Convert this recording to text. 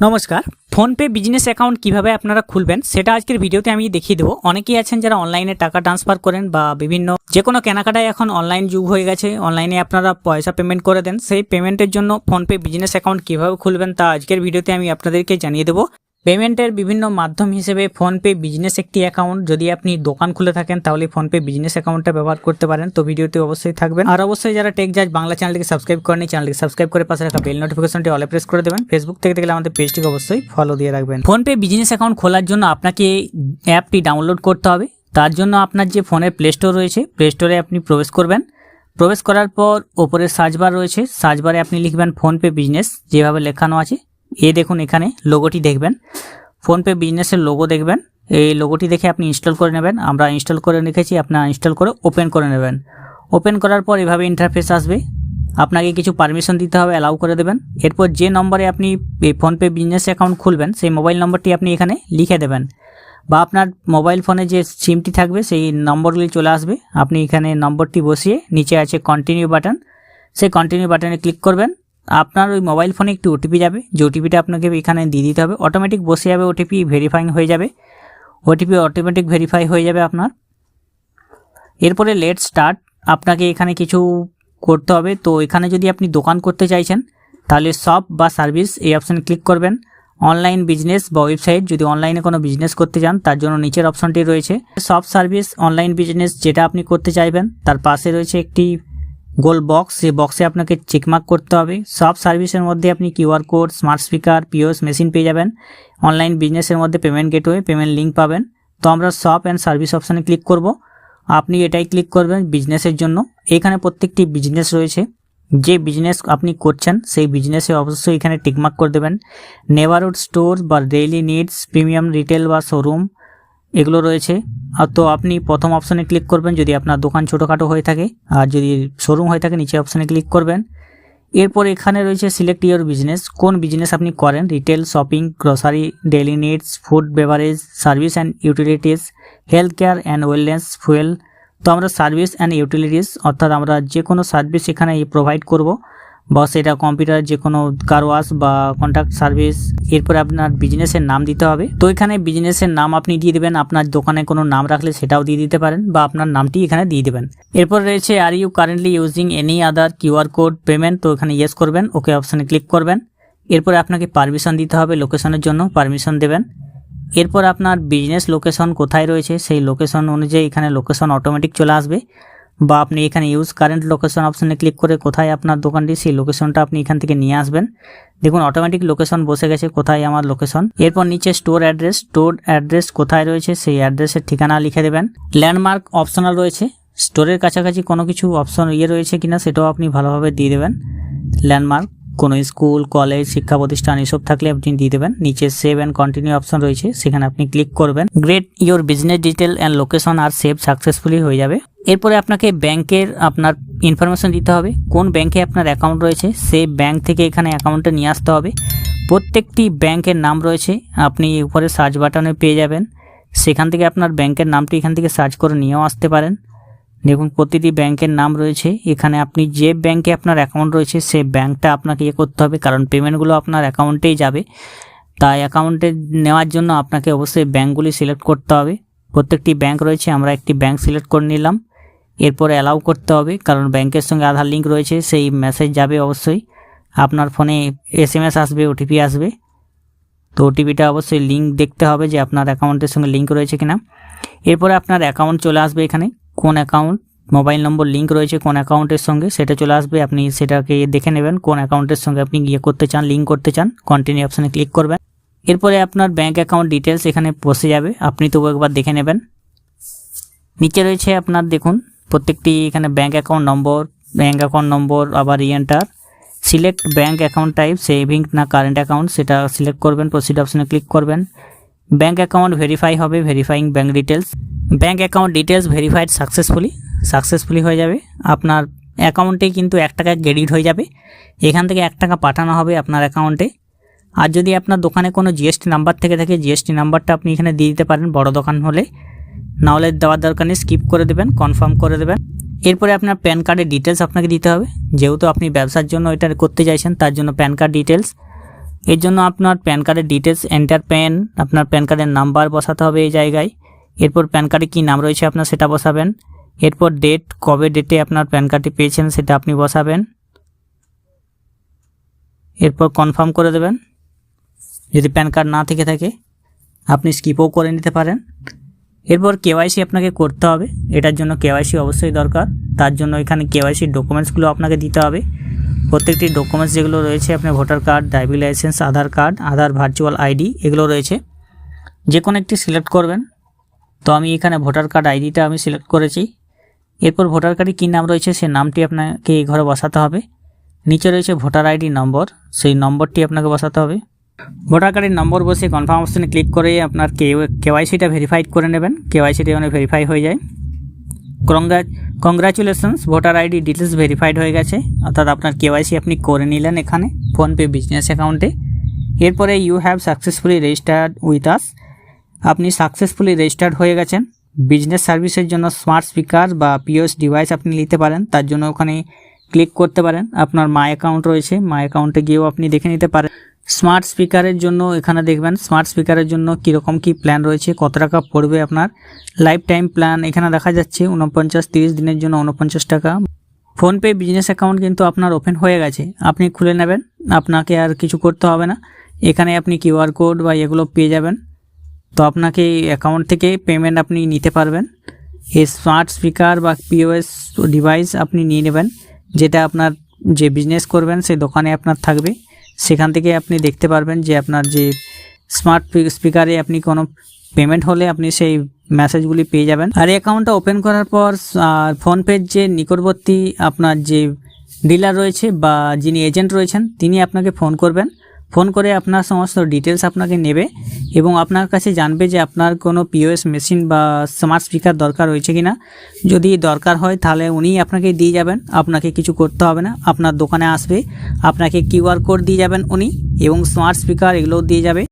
নমস্কার। PhonePe business account কীভাবে আপনারা খুলবেন, সেটা আজকের ভিডিওতে আমি দেখিয়ে দেবো। অনেকেই আছেন যারা অনলাইনে টাকা ট্রান্সফার করেন বা বিভিন্ন যে কোনো কেনাকাটায় এখন অনলাইন যুগ হয়ে গেছে অনলাইনে আপনারা পয়সা পেমেন্ট করে দেন। সেই পেমেন্টের জন্য ফোনপে বিজনেস অ্যাকাউন্ট কীভাবে খুলবেন, তা আজকের ভিডিওতে আমি আপনাদেরকে জানিয়ে দেবো। পেমেন্টের বিভিন্ন মাধ্যম হিসেবে ফোনপে বিজনেস একটি অ্যাকাউন্ট। যদি আপনি দোকান খুলে থাকেন, তাহলে ফোনপে বিজনেস অ্যাকাউন্টটা ব্যবহার করতে পারেন। তো ভিডিওতে অবশ্যই থাকবেন। আর অবশ্যই যারা টেক জাজ বাংলা চ্যানেলটিকে সাবস্ক্রাইব করেন চ্যানেলটিকে সাবস্ক্রাইব করে পাশে রাখা বেল নোটিফিকেশনটি অলে প্রেস করে দেবেন। ফেসবুক থেকে দেখলে আমাদের পেজটিকে অবশ্যই ফলো দিয়ে রাখবেন। ফোনপে বিজনেস অ্যাকাউন্ট খোলার জন্য আপনাকে অ্যাপটি ডাউনলোড করতে হবে। তার জন্য আপনার যে ফোনের প্লে স্টোর রয়েছে, প্লে স্টোরে আপনি প্রবেশ করবেন। প্রবেশ করার পর ওপরে সার্চ বার রয়েছে। সার্চ বারে আপনি লিখবেন ফোনপে বিজনেস, যেভাবে লেখানো আছে। এ দেখুন এখানে লোগোটি দেখবেন। ফোনপে বিজনেসের লোগো দেখবেন। এই লোগোটি দেখে আপনি ইনস্টল করে নেবেন। আমরা ইনস্টল করে রেখেছি, আপনারা ইনস্টল করে ওপেন করে নেবেন। ওপেন করার পর এভাবে ইন্টারফেস আসবে। আপনাকে কিছু পারমিশন দিতে হবে অ্যালাউ করে দেবেন। এরপর যে নম্বরে আপনি ফোনপে বিজনেস অ্যাকাউন্ট খুলবেন, সেই মোবাইল নম্বরটি আপনি এখানে লিখে দেবেন। বা আপনার মোবাইল ফোনে যে সিমটি থাকবে, সেই নম্বরগুলি চলে আসবে। আপনি এখানে নম্বরটি বসিয়ে নিচে আছে কন্টিনিউ বাটন সেই কন্টিনিউ বাটনে ক্লিক করবেন। আপনার ওই মোবাইল ফোনে একটি ওটিপি যাবে। যে ওটিপিটা আপনাকে এখানে দিয়ে দিতে হবে। অটোমেটিক বসে যাবে ওটিপি ভেরিফাইং হয়ে যাবে। ওটিপি অটোমেটিক ভেরিফাই হয়ে যাবে আপনার। এরপরে লেট স্টার্ট আপনাকে এখানে কিছু করতে হবে। তো এখানে যদি আপনি দোকান করতে চাইছেন, তাহলে শপ বা সার্ভিস এই অপশানে ক্লিক করবেন। অনলাইন বিজনেস বা ওয়েবসাইট যদি অনলাইনে কোনো বিজনেস করতে চান, তার জন্য নিচের অপশানটি রয়েছে। সব সার্ভিস অনলাইন বিজনেস যেটা আপনি করতে চাইবেন, তার পাশে রয়েছে একটি গোল বক্স সেই বক্সে আপনাকে চেকমার্ক করতে হবে। সব সার্ভিসের মধ্যে আপনি QR code smart speaker POS machine পেয়ে যাবেন। অনলাইন বিজনেসের মধ্যে পেমেন্ট গেটওয়ে পেমেন্ট লিঙ্ক পাবেন। তো আমরা শপ অ্যান্ড সার্ভিস অপশানে ক্লিক করব। আপনি এটাই ক্লিক করবেন বিজনেসের জন্য। এখানে প্রত্যেকটি বিজনেস রয়েছে। যে বিজনেস আপনি করছেন, সেই বিজনেসে অবশ্যই এখানে টিকমার্ক করে দেবেন। নেভারহুড স্টোর বা ডেইলি নিডস প্রিমিয়াম রিটেল বা শোরুম এগুলো রয়েছে। আর তো আপনি প্রথম অপশানে ক্লিক করবেন যদি আপনার দোকান ছোটোখাটো হয়ে থাকে। আর যদি শোরুম হয়ে থাকে, নিচে অপশানে ক্লিক করবেন। এরপর এখানে রয়েছে সিলেক্ট ইউর বিজনেস কোন বিজনেস আপনি করেন? Retail shopping grocery daily needs food beverage service and utilities health care and wellness fuel তো আমরা সার্ভিস অ্যান্ড ইউটিলিটিস অর্থাৎ আমরা যে কোনো সার্ভিস এখানে প্রোভাইড করব। বা সেটা কম্পিউটার যে কোনো কার ওয়াশ বা কন্ট্যাক্ট সার্ভিস এরপরে আপনার বিজনেসের নাম দিতে হবে। তো এখানে বিজনেসের নাম আপনি দিয়ে দেবেন, আপনার দোকানে কোনো নাম রাখলে সেটাও দিয়ে দিতে পারেন বা আপনার নামটি এখানে দিয়ে দেবেন। এরপর রয়েছে are you currently using any other QR code payment তো এখানে ইয়েস করবেন ওকে অপশানে ক্লিক করবেন। এরপরে আপনাকে পারমিশন দিতে হবে লোকেশনের জন্য পারমিশন দেবেন। এরপর আপনার বিজনেস লোকেশন কোথায় রয়েছে, সেই লোকেশন অনুযায়ী এখানে লোকেশন অটোমেটিক চলে আসবে। বা আপনি এখানে ইউজ কারেন্ট লোকেশন অপশানে ক্লিক করে কোথায় আপনার দোকানটি, সেই লোকেশনটা আপনি এখান থেকে নিয়ে আসবেন। দেখুন অটোমেটিক লোকেশন বসে গেছে, কোথায় আমার লোকেশন এরপর নিচে স্টোর অ্যাড্রেস স্টোর অ্যাড্রেস কোথায় রয়েছে, সেই অ্যাড্রেসের ঠিকানা লিখে দেবেন। ল্যান্ডমার্ক অপশনাল রয়েছে। স্টোরের কাছাকাছি কোনো কিছু অপশন ইয়ে রয়েছে কিনা, সেটাও আপনি ভালোভাবে দিয়ে দেবেন। ল্যান্ডমার্ক কোনো স্কুল, কলেজ শিক্ষা প্রতিষ্ঠান এসব থাকলে আপনি দিয়ে দেবেন। নিচে সেভ অ্যান্ড কন্টিনিউ অপশন রয়েছে, সেখানে আপনি ক্লিক করবেন। Great your business detail and location are save successfully হয়ে যাবে। এরপরে আপনাকে ব্যাংকের আপনার ইনফরমেশন দিতে হবে। কোন ব্যাংকে আপনার অ্যাকাউন্ট রয়েছে, সেই ব্যাংক থেকে এখানে অ্যাকাউন্টটা নিয়ে আসতে হবে। প্রত্যেকটি ব্যাংকের নাম রয়েছে, আপনি উপরে সার্চ বাটনে পেয়ে যাবেন। সেখান থেকে আপনার ব্যাংকের নামটি এখান থেকে সার্চ করে নিয়েও আসতে পারেন। দেখুন, প্রতিটি ব্যাংকের নাম রয়েছে। এখানে আপনি যে ব্যাংকে আপনার অ্যাকাউন্ট রয়েছে সেই ব্যাংকটা আপনাকে ইয়ে করতে হবে, কারণ পেমেন্টগুলো আপনার অ্যাকাউন্টেই যাবে। তাই অ্যাকাউন্টে নেওয়ার জন্য আপনাকে অবশ্যই ব্যাঙ্কগুলি সিলেক্ট করতে হবে। প্রত্যেকটি ব্যাংক রয়েছে, আমরা একটি ব্যাংক সিলেক্ট করে নিলাম। এরপর অ্যালাউ করতে হবে, কারণ ব্যাংকের সঙ্গে আধার লিঙ্ক রয়েছে, সেই মেসেজ যাবে অবশ্যই। আপনার ফোনে এস এম এস আসবে ওটিপি আসবে। তো ওটিপিটা অবশ্যই লিঙ্ক দেখতে হবে যে আপনার অ্যাকাউন্টের সঙ্গে লিঙ্ক রয়েছে কিনা। এরপরে আপনার অ্যাকাউন্ট চলে আসবে এখানে। কোন অ্যাকাউন্ট, মোবাইল নম্বর লিঙ্ক রয়েছে কোন অ্যাকাউন্টের সঙ্গে, সেটা চলে আসবে। আপনি সেটাকে দেখে নেবেন কোন অ্যাকাউন্টের সঙ্গে আপনি গিয়ে করতে চান লিঙ্ক করতে চান। কন্টিনিউ অপশানে ক্লিক করবেন। এরপরে আপনার ব্যাঙ্ক অ্যাকাউন্ট ডিটেলস এখানে বসে যাবে। আপনি তবু একবার দেখে নেবেন। নিচে রয়েছে আপনার দেখুন, প্রত্যেকটি এখানে bank account number bank account number আবার enter select bank account type saving না কারেন্ট অ্যাকাউন্ট সেটা সিলেক্ট করবেন প্রসিড অপশানে ক্লিক করবেন। ব্যাঙ্ক অ্যাকাউন্ট ভেরিফাই হবে verifying bank details bank account details verified successfully successfully হয়ে যাবে। আপনার অ্যাকাউন্টে কিন্তু এক টাকা ক্রেডিট হয়ে যাবে। এখান থেকে এক টাকা পাঠানো হবে আপনার অ্যাকাউন্টে আর যদি আপনার দোকানে কোনো জিএসটি নাম্বার থেকে থাকে জিএসটি নাম্বারটা আপনি এখানে দিয়ে দিতে পারেন বড় দোকান হলে। নাহলে দেওয়ার দরকার নেই স্কিপ করে দেবেন কনফার্ম করে দেবেন। এরপরে আপনার প্যান কার্ডের ডিটেলস আপনাকে দিতে হবে। যেহেতু আপনি ব্যবসার জন্য এটা করতে চাইছেন, তার জন্য প্যান কার্ড ডিটেলস এর জন্য আপনার প্যান কার্ডের ডিটেলস এন্টার প্যান আপনার প্যান কার্ডের নাম্বার বসাতে হবে এই জায়গায়। এরপর প্যান কার্ডে কী নাম রয়েছে আপনার সেটা বসাবেন। এরপর ডেট কবে ডেটে আপনার প্যান কার্ডটি পেয়েছেন সেটা আপনি বসাবেন। এরপর কনফার্ম করে দেবেন। যদি প্যান কার্ড না থেকে থাকে, আপনি স্কিপও করে নিতে পারেন। এরপর কেওয়াইসি আপনাকে করতে হবে। এটার জন্য কেওয়াইসি অবশ্যই দরকার। তার জন্য এখানে কেওয়াইসির ডকুমেন্টসগুলো আপনাকে দিতে হবে। প্রত্যেকটি ডকুমেন্টস যেগুলো রয়েছে আপনার voter card driving licence Aadhaar card Aadhaar virtual ID এগুলো রয়েছে। যে কোনো একটি সিলেক্ট করবেন। তো আমি এখানে ভোটার কার্ড আইডিটা আমি সিলেক্ট করেছি। এরপর ভোটার কার্ডে কী নাম রয়েছে সেই নামটি আপনাকে এই ঘরে বসাতে হবে। নিচে রয়েছে ভোটার আইডি নম্বর, সেই নম্বরটি আপনাকে বসাতে হবে। ভোটার কার্ডের নম্বর বসে কনফার্ম অপশনে ক্লিক করে আপনার কে কেওয়াইসিটা ভেরিফাইড করে নেবেন। কেওয়াইসিটা যেন ভেরিফাই হয়ে যায়। কংগ্রা congratulations voter ID details verified হয়ে গেছে। অর্থাৎ আপনার কেওয়াইসি আপনি করে নিলেন এখানে ফোনপে বিজনেস অ্যাকাউন্টে এরপরে you have successfully registered with us আপনি সাকসেসফুলি রেজিস্টার্ড হয়ে গেছেন। বিজনেস সার্ভিসের জন্য স্মার্ট স্পিকার বা পিওএস ডিভাইস আপনি নিতে পারেন। তার জন্য ওখানে ক্লিক করতে পারেন। আপনার মাই অ্যাকাউন্ট রয়েছে। মাই অ্যাকাউন্টে গিয়েও আপনি দেখে নিতে পারেন। স্মার্ট স্পিকারের জন্য এখানে দেখবেন স্মার্ট স্পিকারের জন্য কীরকম কী প্ল্যান রয়েছে, কত টাকা পড়বে আপনার। লাইফ টাইম প্ল্যান এখানে দেখা যাচ্ছে উনপঞ্চাশ তিরিশ দিনের জন্য উনপঞ্চাশ টাকা। ফোনপে বিজনেস অ্যাকাউন্ট কিন্তু আপনার ওপেন হয়ে গেছে। আপনি খুলে নেবেন। আপনাকে আর কিছু করতে হবে না। এখানে আপনি কিউআর কোড বা এগুলো পেয়ে যাবেন। তো আপনাকে অ্যাকাউন্ট থেকে পেমেন্ট আপনি নিতে পারবেন। এই স্মার্ট স্পিকার বা পিওএস ডিভাইস আপনি নিয়ে নেবেন, যেটা আপনার যে বিজনেস করবেন, সেই দোকানে আপনার থাকবে। সেখান থেকে আপনি দেখতে পারবেন যে আপনার যে স্মার্ট স্পিকারে আপনি কোনো পেমেন্ট হলে আপনি সেই মেসেজগুলি পেয়ে যাবেন। আর এই অ্যাকাউন্টটা ওপেন করার পর ফোনপের যে নিকটবর্তী আপনার যে ডিলার রয়েছে বা যিনি এজেন্ট রয়েছেন, তিনি আপনাকে ফোন করবেন। ফোন করে আপনার সমস্ত ডিটেলস আপনাকে নেবে এবং আপনার কাছে জানবে যে আপনার কোনো পিওএস মেশিন বা স্মার্ট স্পিকার দরকার রয়েছে কি না যদি দরকার হয় তাহলে উনি আপনাকে দিয়ে যাবেন, আপনাকে কিছু করতে হবে না, আপনার দোকানে আসবে, আপনাকে কিউআর কোড দিয়ে যাবেন উনি এবং স্মার্ট স্পিকার এগুলোও দিয়ে যাবে।